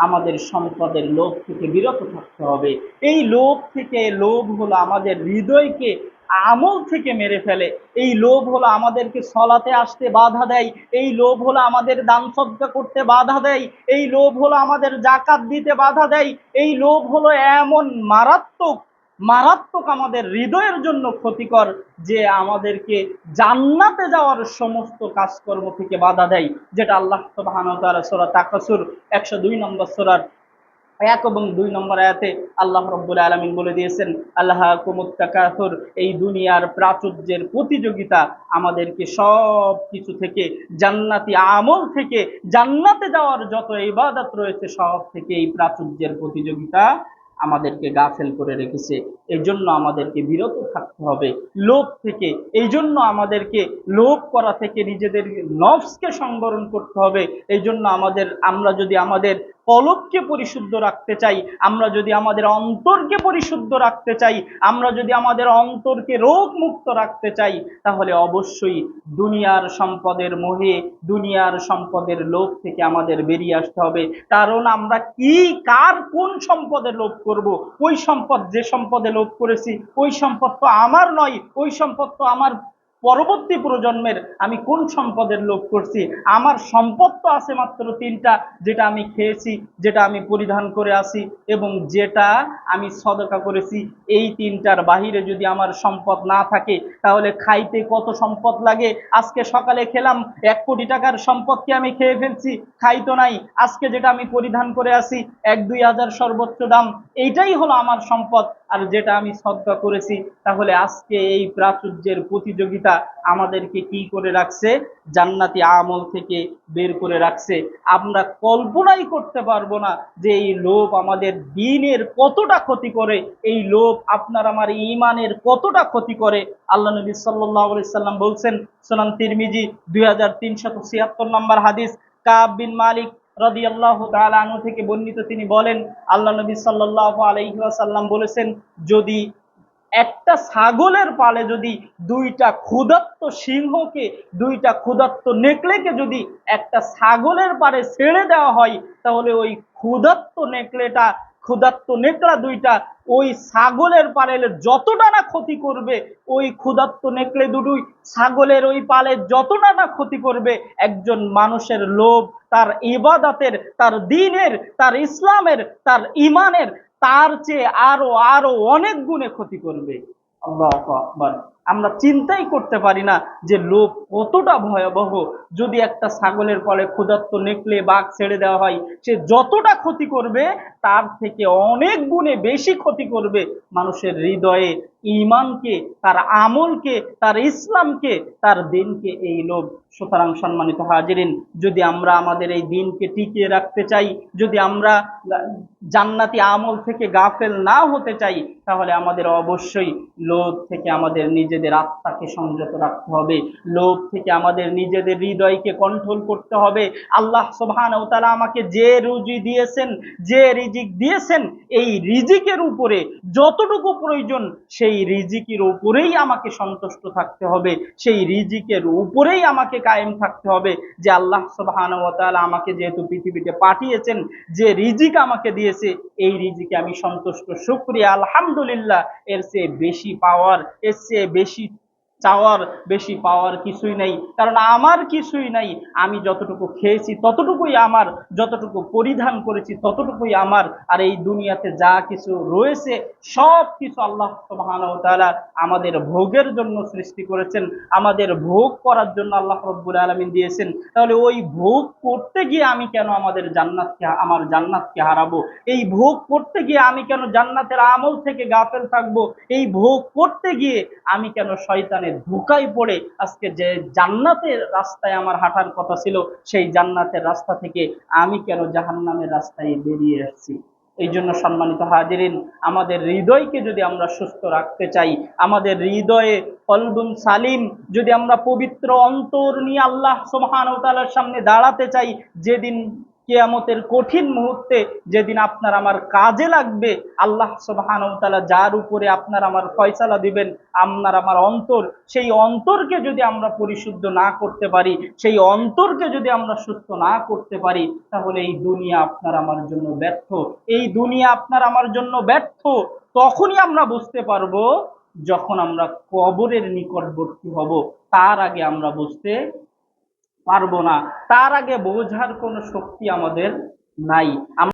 আমাদের সম্পদের লোভ থেকে বিরত থাকতে হবে। এই লোভ থেকে, লোভ হলো আমাদের হৃদয়কে আমল থেকে মেরে ফেলে। এই লোভ হলো আমাদেরকে সলাতে আসতে বাধা দেয়। এই লোভ হলো আমাদের দান সজ্জা করতে বাধা দেয়। এই লোভ হলো আমাদের জাকাত দিতে বাধা দেয়। এই লোভ হলো এমন মারাত্মক মারাত্মক আমাদের হৃদয়ের জন্য ক্ষতিকর যে আমাদেরকে জান্নাতে যাওয়ার সমস্ত কাজকর্ম থেকে বাধা দেয়, যেটা আল্লাহ সূরা তাকাসুর 102 নম্বর সূরার এক এবং দুই নম্বর আয়াতে আল্লাহ রব্বুল আলমিন বলে দিয়েছেন আল্লাহ কুমুত্তাকাথুর এই দুনিয়ার প্রাচুর্যের প্রতিযোগিতা আমাদেরকে সব কিছু থেকে, জান্নাতি আমল থেকে, জান্নাতে যাওয়ার যত ইবাদত রয়েছে সব থেকে এই প্রাচুর্যের প্রতিযোগিতা আমাদেরকে গাফেল করে রেখেছে। এই জন্য আমাদেরকে বিরত থাকতে হবে। লোভ থেকে এই জন্য আমাদেরকে লোভ করা থেকে নিজেদের নফসকে সংবরণ করতে হবে। এই জন্য আমাদের, আমরা যদি আমাদের কলবকে পরিশুদ্ধ রাখতে চাই, আমরা যদি আমাদের অন্তরকে পরিশুদ্ধ রাখতে চাই, আমরা যদি আমাদের অন্তরকে রোগ মুক্ত রাখতে চাই, তাহলে অবশ্যই দুনিয়ার সম্পদের মোহে, দুনিয়ার সম্পদের লোভ থেকে আমাদের বেরিয়ে আসতে হবে। কারণ আমরা কি, কার কোন সম্পদের লোভ করব? ওই সম্পদ যে সম্পদে লোভ করেছি, ওই সম্পদ তো আমার নয়, ওই সম্পদ তো আমার পরবর্তী প্রজন্মের আমি কোন সম্পদের লোভ করছি? আমার সম্পদ তো আছে মাত্র তিনটা, যেটা আমি খেয়েছি, যেটা আমি পরিধান করে আসি এবং যেটা আমি সদকা করেছি। এই তিনটার বাহিরে যদি আমার সম্পদ না থাকে, তাহলে খাইতে কত সম্পদ লাগে? আজকে সকালে খেলাম, এক কোটি টাকার সম্পদকে আমি খেয়ে ফেলছি? খাইতো নাই। আজকে যেটা আমি পরিধান করে আসি এক দুই হাজার সর্বোচ্চ দাম। এইটাই হলো আমার সম্পদ। আর যেটা আমি সদকা করেছি, তাহলে আজকে এই প্রাচুর্যের প্রতিযোগিতা আমাদেরকে কি করে রাখছে? জান্নাতি আমল থেকে বের করে রাখছে। আমরা কল্পনাই করতে পারব না যে এই লোভ আমাদের দিনের কতটা ক্ষতি করে, এই লোভ আপনার আমার ইমানের কতটা ক্ষতি করে। আল্লাহ নবী সাল্লাহ সাল্লাম বলছেন, সোনান তিরমিজি দুই হাজার তিনশত ছিয়াত্তর নম্বর হাদিস, কাব বিন মালিক রাদিয়াল্লাহু তালা আনু থেকে বর্ণিত তিনি বলেন, আল্লাহ নবী সাল্লাহ আলাইহি বলেছেন, যদি একটা ছাগলের পালে যদি দুইটা ক্ষুধার্ত সিংহকে, দুইটা ক্ষুধার্ত নেকলেকে যদি একটা ছাগলের পারে ছেড়ে দেওয়া হয়, তাহলে ওই ক্ষুধার্ত নেকড়েটা ক্ষুধার্ত নেকড়া দুইটা ওই ছাগলের পালের যতটা না ক্ষতি করবে, ওই ক্ষুধার্ত নেকড়ে দুটোই ছাগলের ওই পালে যতটা না ক্ষতি করবে, একজন মানুষের লোভ, তার ইবাদাতের, তার দিনের, তার ইসলামের, তার ইমানের তার চেয়ে আরও আরও অনেক গুণে ক্ষতি করবে। আল্লাহ আকবার। আমরা চিন্তাই করতে পারি না যে লোভ কতটা ভয়াবহ। যদি একটা ছাগলের ফলে ক্ষুধার্ত নেকলে বাঘ ছেড়ে দেওয়া হয়, সে যতটা ক্ষতি করবে, তার থেকে অনেক গুণে বেশি ক্ষতি করবে মানুষের হৃদয়ে। ইমানকে তার আমলকে, তার ইসলামকে, তার দিনকে এই লোভ। সুতরাং সম্মানিত হাজিরিন, যদি আমরা আমাদের এই দিনকে টিকিয়ে রাখতে চাই, যদি আমরা জান্নাতি আমল থেকে গাফেল না হতে চাই, তাহলে আমাদের অবশ্যই লোভ থেকে আমাদের নিজেদের আত্মাকে সংযত রাখতে হবে। লোভ থেকে আমাদের নিজেদের হৃদয়কে কন্ট্রোল করতে হবে। আল্লাহ সোবহান ও তারা আমাকে যে রুজি দিয়েছেন, যে রিজিক দিয়েছেন, এই রিজিকের উপরে যতটুকু প্রয়োজন, সেই রিজিকের উপরেই আমাকে সন্তুষ্ট থাকতে হবে। সেই রিজিকের উপরেই আমাকে কায়েম থাকতে হবে যে আল্লাহ সোবহান ও তাআলা আমাকে যেহেতু পৃথিবীতে পাঠিয়েছেন, যে রিজিক আমাকে দিয়েছে, এই রিজিকে আমি সন্তুষ্ট। শুক্রিয়া, আলহামদুলিল্লাহ, এর চেয়ে বেশি পাওয়ার এর চেয়ে বেশি চাওয়ার বেশি পাওয়ার কিছুই নেই। কারণ আমার কিছুই নাই, আমি যতটুকু খেয়েছি ততটুকুই আমার, যতটুকু পরিধান করেছি ততটুকুই আমার। আর এই দুনিয়াতে যা কিছু রয়েছে, সব কিছু আল্লাহ সুবহানাহু আমাদের ভোগের জন্য সৃষ্টি করেছেন। আমাদের ভোগ করার জন্য আল্লাহ রব্বুল আলামিন দিয়েছেন। তাহলে ওই ভোগ করতে গিয়ে আমি কেন আমাদের জান্নাতকে, আমার জান্নাতকে হারাবো? এই ভোগ করতে গিয়ে আমি কেন জান্নাতের আমল থেকে গাফেল থাকব? এই ভোগ করতে গিয়ে আমি কেন শয়তানের ধোকায় পড়ে আজকে যে জান্নাতের রাস্তায় আমার হাঁটার কথা ছিল, সেই জান্নাতের রাস্তা থেকে আমি কেন জাহান্নামের রাস্তায় বেরিয়ে আসছি? এই জন্য সম্মানিত হাজিরিন, আমাদের হৃদয়কে যদি আমরা সুস্থ রাখতে চাই, আমাদের হৃদয়ে কলবুন সালিম যদি আমরা পবিত্র অন্তর নিয়ে আল্লাহ সুবহানাহু ওয়া তাআলার সামনে দাঁড়াতে চাই, যেদিন কেয়ামতের কঠিন মুহূর্তে যেদিন আপনার আমার কাজে লাগবে, আল্লাহ তাআলা যার উপরে আপনার আমার ফয়সালা দিবেন, আপনার আমার অন্তর, সেই অন্তরকে যদি আমরা পরিশুদ্ধ না করতে পারি, সেই অন্তরকে যদি আমরা সুস্থ না করতে পারি, তাহলে এই দুনিয়া আপনার আমার জন্য ব্যর্থ। এই দুনিয়া আপনার আমার জন্য ব্যর্থ। তখনই আমরা বুঝতে পারব, যখন আমরা কবরের নিকটবর্তী হব, তার আগে আমরা বুঝতে পারব না। তার আগে বোঝার কোনো শক্তি আমাদের নাই।